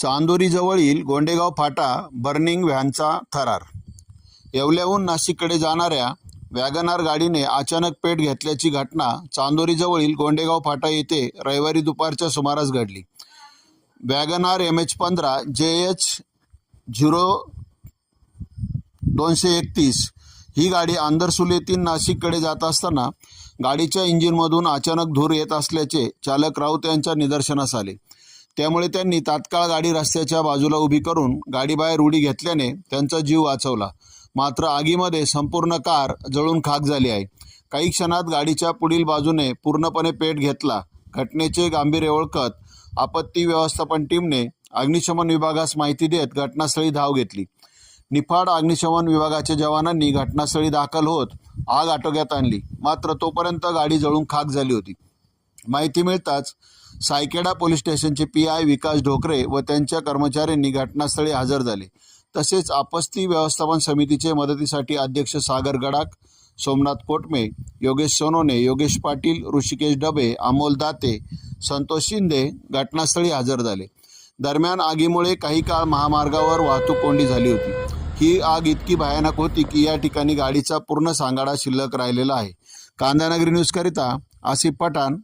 चांदोरीजवळील गोंडेगाव फाटा burning व्हॅनचा थरार. येवल्याहून नाशिककडे जाणाऱ्या WagonR गाडीने अचानक पेट घेतल्याची घटना चांदोरीजवळील गोंडेगाव फाटा येथे रविवारी दुपारच्या सुमारास घडली. वॅगनार एम एच पंधरा जे एच झिरो दोनशे एकतीस ही गाडी आंधरसुलेतीन नाशिककडे जात असताना गाडीच्या इंजिनमधून अचानक धूर येत असल्याचे चालक राऊत यांच्या निदर्शनास आले. त्यामुळे त्यांनी तात्काळ गाडी रस्त्याच्या बाजूला उभी करून गाडीबाहेर उडी घेतल्याने त्यांचा जीव वाचवला. मात्र आगीमध्ये संपूर्ण कार जळून खाक झाली आहे. काही क्षणात गाडीच्या पुढील बाजूने पूर्णपणे पेट घेतला. घटनेचे गांभीर्य ओळखत आपत्ती व्यवस्थापन टीमने अग्निशमन विभागास माहिती देत घटनास्थळी धाव घेतली. निफाड अग्निशमन विभागाच्या जवानांनी घटनास्थळी दाखल होत आग आटोक्यात आणली. मात्र तोपर्यंत गाडी जळून खाक झाली होती. माहिती मिळताच सायकेडा पोलीस स्टेशनचे पी आय विकास ढोकरे व त्यांच्या कर्मचाऱ्यांनी घटनास्थळी हजर झाले. तसेच आपत्ती व्यवस्थापन समितीचे मदतीसाठी अध्यक्ष सागर गडाख सोमनाथ कोटमे योगेश सोनोने योगेश पाटील ऋषिकेश डबे अमोल दाते संतोष शिंदे घटनास्थळी हजर झाले. दरम्यान आगीमुळे काही काळ महामार्गावर वाहतूक कोंडी झाली होती. ही आग इतकी भयानक होती की या ठिकाणी गाडीचा पूर्ण सांगाडा शिल्लक राहिलेला आहे. कांदानगरी न्यूजकरिता आसिफ पठाण